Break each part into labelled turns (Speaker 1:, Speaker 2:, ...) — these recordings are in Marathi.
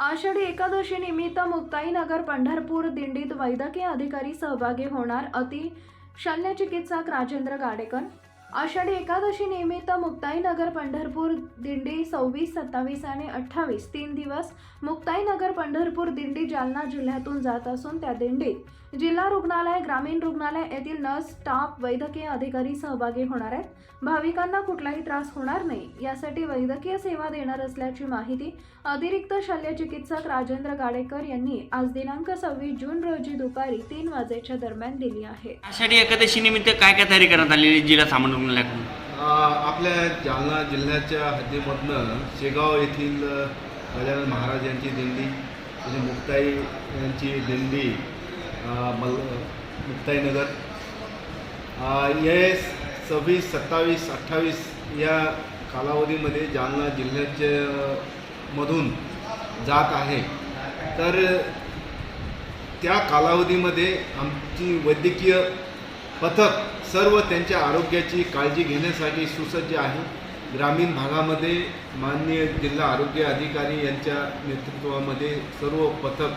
Speaker 1: आषाढी एकादशी निमित्त मुक्ताईनगर पंढरपूर दिंडीत वैद्यकीय अधिकारी सहभागी होणार अति शल्यचिकित्सक राजेंद्र गाडेकर. आषाढी एकादशी निमित्त मुक्ताईनगर पंढरपूर दिंडी सव्वीस सत्तावीस आणि अठ्ठावीस तीन दिवस मुक्ताईनगर पंढरपूर दिंडी जालना जिल्ह्यातून जात असून त्या दिंडीत जिल्हा रुग्णालय ग्रामीण रुग्णालय येथील नर्स स्टाफ वैद्यकीय अधिकारी सहभागी होणार आहेत. भाविकांना कुठलाही त्रास होणार नाही. यासाठी वैद्यकीय सेवा देणार असल्याची माहिती अतिरिक्त शल्यचिकित्सक राजेंद्र गाडेकर यांनी आज दिनांक सव्वीस जून रोजी दुपारी तीन वाजेच्या दरम्यान दिली आहे.
Speaker 2: आषाढी एकादशी निमित्त काय काय तयारी करण्यात आलेली जिल्हा सामान्य रुग्णालयाकडून
Speaker 3: आपल्या जालना जिल्ह्याच्या हद्दीमधनं शेगाव येथील गजानन महाराज यांची दिंडी म्हणजे मुक्ताई यांची दिंडी मल मुक्ताईनगर हे सव्वीस सत्तावीस अठ्ठावीस या कालावधीमध्ये जालना जिल्ह्याच्या मधून जात आहे. तर त्या कालावधीमध्ये आमची वैद्यकीय पथक सर्व त्यांच्या आरोग्याची काळजी घेण्यासाठी सुसज्ज आहे. ग्रामीण भागामध्ये माननीय जिल्हा आरोग्य अधिकारी यांच्या नेतृत्वामध्ये सर्व पथक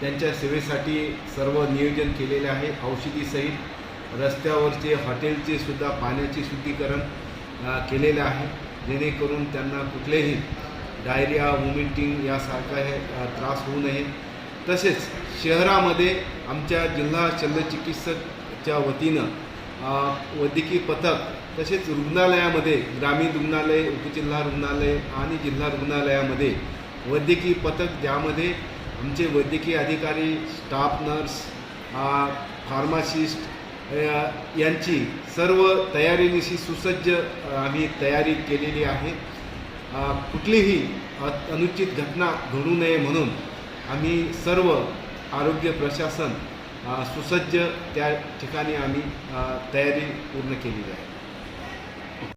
Speaker 3: त्यांच्या सेवेसाठी सर्व नियोजन केलेले आहे. औषधीसहित रस्त्यावरचे हॉटेलचे सुद्धा पाण्याचे शुद्धीकरण केलेले आहे. जेणेकरून त्यांना कुठलेही डायरिया वॉमिटिंग यासारखा हे त्रास होऊ नये. तसेच शहरामध्ये आमच्या जिल्हा शल्यचिकित्सक च्या वतीनं वैद्यकीय पथक तसेच रुग्णालयामध्ये ग्रामीण रुग्णालय उपजिल्हा रुग्णालय आणि जिल्हा रुग्णालयामध्ये वैद्यकीय पथक ज्यामध्ये आमचे वैद्यकीय अधिकारी स्टाफ नर्स फार्मासिस्ट यांची सर्व तयारीनिशी सुसज्ज आम्ही तयारी केलेली आहे. कुठलीही अनुचित घटना घडू नये म्हणून आम्ही सर्व आरोग्य प्रशासन सुसज्ज त्या ठिकाणी आम्ही तयारी पूर्ण केलेली आहे.